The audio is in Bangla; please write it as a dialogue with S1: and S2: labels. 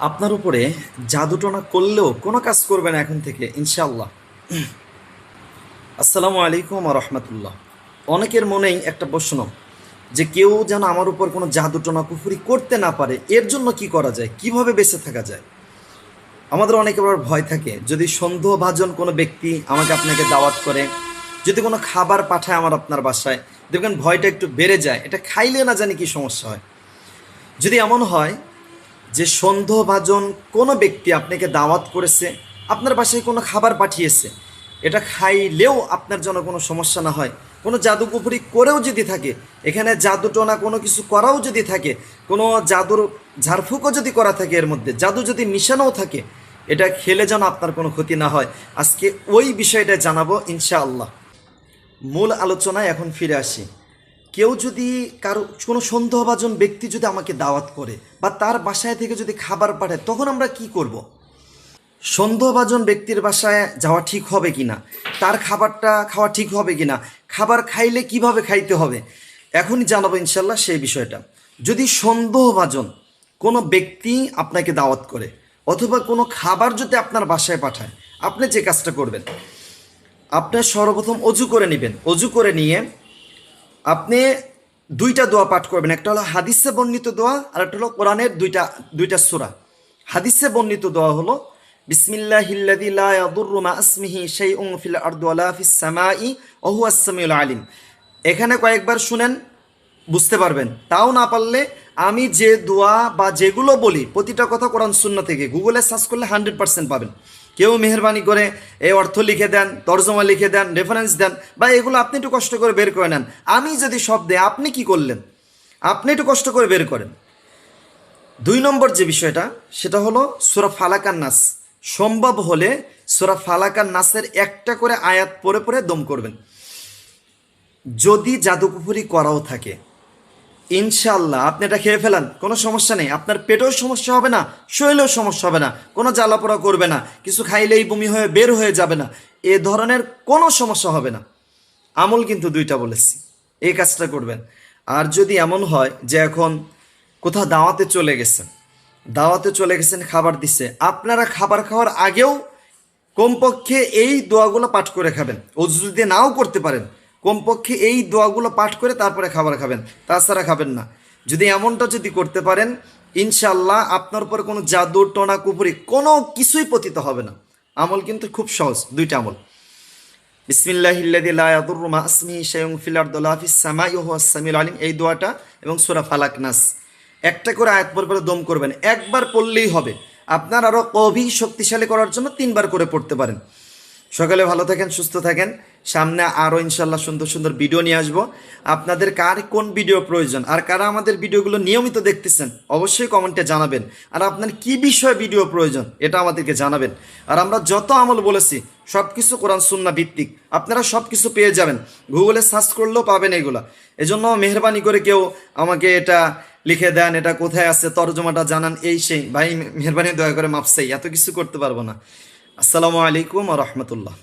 S1: আপনার উপরে জাদুটনা করলেও কোনো কাজ করবে না এখন থেকে, ইনশাআল্লাহ। আসসালামু আলাইকুম রহমতুল্লাহ। অনেকের মনেই একটা প্রশ্ন যে কেউ যেন আমার উপর কোনো জাদুটনা কুফুরি করতে না পারে, এর জন্য কি করা যায়? কীভাবে বেঁচে থাকা যায়? আমাদের অনেকের ভয় থাকে, যদি সন্দেহভাজন কোনো ব্যক্তি আমাকে আপনাকে দাওয়াত করে, যদি কোনো খাবার পাঠায় আমার আপনার বাসায়, দেখবেন ভয়টা একটু বেড়ে যায়। এটা খাইলে না জানি কি সমস্যা হয়। যদি এমন হয় যে সন্দেহভাজন কোনো ব্যক্তি আপনাকে দাওয়াত করেছে, আপনার বাসায় কোনো খাবার পাঠিয়েছে, এটা খাইলেও আপনার জন্য কোনো সমস্যা না হয়। কোনো জাদুকুপুরি করেও যদি থাকে, এখানে জাদুটনা কোনো কিছু করাও যদি থাকে, কোনো জাদুর ঝাড়ফুঁকও যদি করা থাকে এর মধ্যে, জাদু যদি মিশানোও থাকে, এটা খেলে যেন আপনার কোনো ক্ষতি না হয়। আজকে ওই বিষয়টা জানাব ইনশাআল্লাহ। মূল আলোচনায় এখন ফিরে আসি। কেউ যদি কারও, কোনো সন্দেহভাজন ব্যক্তি যদি আমাকে দাওয়াত করে বা তার বাসায় থেকে যদি খাবার পাঠায়, তখন আমরা কি করব। সন্দেহভাজন ব্যক্তির বাসায় যাওয়া ঠিক হবে কি না তার খাবারটা খাওয়া ঠিক হবে কি না খাবার খাইলে কীভাবে খাইতে হবে? এখনই জানাব ইনশাল্লাহ সেই বিষয়টা। যদি সন্দেহভাজন কোনো ব্যক্তি আপনাকে দাওয়াত করে, অথবা কোনো খাবার যদি আপনার বাসায় পাঠায়, আপনি যে কাজটা করবেন, আপনার সর্বপ্রথম অজু করে নেবেন। অজু করে নিয়ে আপনি দুইটা দোয়া পাঠ করবেন। একটা হলো হাদিসে বর্ণিত দোয়া, আর একটা হলো কোরআনের দুইটা দুইটা সূরা। হাদিসে বর্ণিত দোয়া হলো লা ফিস আলিম। এখানে কয়েকবার শুনেন, বুঝতে পারবেন। তাও না পারলে আমি যে দোয়া বা যেগুলো বলি, প্রতিটা কথা কোরআন শূন্য থেকে, গুগলে সার্চ করলে হান্ড্রেড পার্সেন্ট পাবেন। কেউ মেহরবানি করে এই অর্থ লিখে দেন, তর্জমা লিখে দেন রেফারেন্স দেন, বা এগুলো আপনি একটু কষ্ট করে বের করে নেন। আমি যদি সব দেয় আপনি কি করলেন? আপনি একটু কষ্ট করে বের করেন। দুই নম্বর যে বিষয়টা, সেটা হলো সুরা ফালাকান নাস। সম্ভব হলে সুরা ফালাকান নাসের একটা করে আয়াত পরে পরে দম করবেন। যদি জাদুকুফুরি করাও থাকে ইনশাল্লাহ আপনি এটা খেয়ে ফেলান, কোনো সমস্যা নেই। আপনার পেটেও সমস্যা হবে না, শরীরেও সমস্যা হবে না, কোনো জ্বালাপোড়া করবে না, কিছু খাইলেই বমি হয়ে, বের হয়ে যাবে না, এ ধরনের কোনো সমস্যা হবে না। আমল কিন্তু দুইটা বলেছি, এই কাজটা করবেন। আর যদি এমন হয় যে এখন কোথাও দাওয়াতে চলে গেছেন, দাওয়াতে চলে গেছেন, খাবার দিছে, আপনারা খাবার খাওয়ার আগেও কমপক্ষে এই দোয়াগুলো পাঠ করে খাবেন ও যদি নাও করতে পারেন কমপক্ষে এই দোয়াগুলো পাঠ করে তারপরে খাবার খাবেন, তাছাড়া খাবেন না। যদি এমনটা যদি করতে পারেন ইনশাল্লাহ আপনার উপরে কোনো জাদু, টনা, কুপুরি কোনো কিছুই পতিত হবে না। আমল কিন্তু খুব সহজ, দুইটা আমল। আলিম, এই দোয়াটা এবং সূরা ফালাক নাস। একটা করে আয়াত পর করে দম করবেন, একবার পড়লেই হবে। আপনার আরও কবি শক্তিশালী করার জন্য তিনবার করে পড়তে পারেন। সকালে ভালো থাকেন, সুস্থ থাকেন। সামনে আরও ইনশাল্লাহ সুন্দর সুন্দর ভিডিও নিয়ে আসব। আপনাদের কার কোন ভিডিও প্রয়োজন? আর কারা আমাদের ভিডিওগুলো নিয়মিত দেখতেছেন, অবশ্যই কমেন্টে জানাবেন। আর আপনার কি বিষয়ে ভিডিও প্রয়োজন, এটা আমাদেরকে জানাবেন। আর আমরা যত আমল বলেছি সব কিছু কোরআন সুন্না ভিত্তিক। আপনারা সব কিছু পেয়ে যাবেন। গুগলে সার্চ করলেও পাবেন এগুলা। এজন্য মেহরবানি করে কেউ আমাকে এটা লিখে দেন, এটা কোথায় আছে, তর্জমাটা জানান, এই সেই। ভাই, মেহরবানি দয়া করে মাপসাই এত কিছু করতে পারব না। আসসালামু আলাইকুম রহমতুল্লাহ।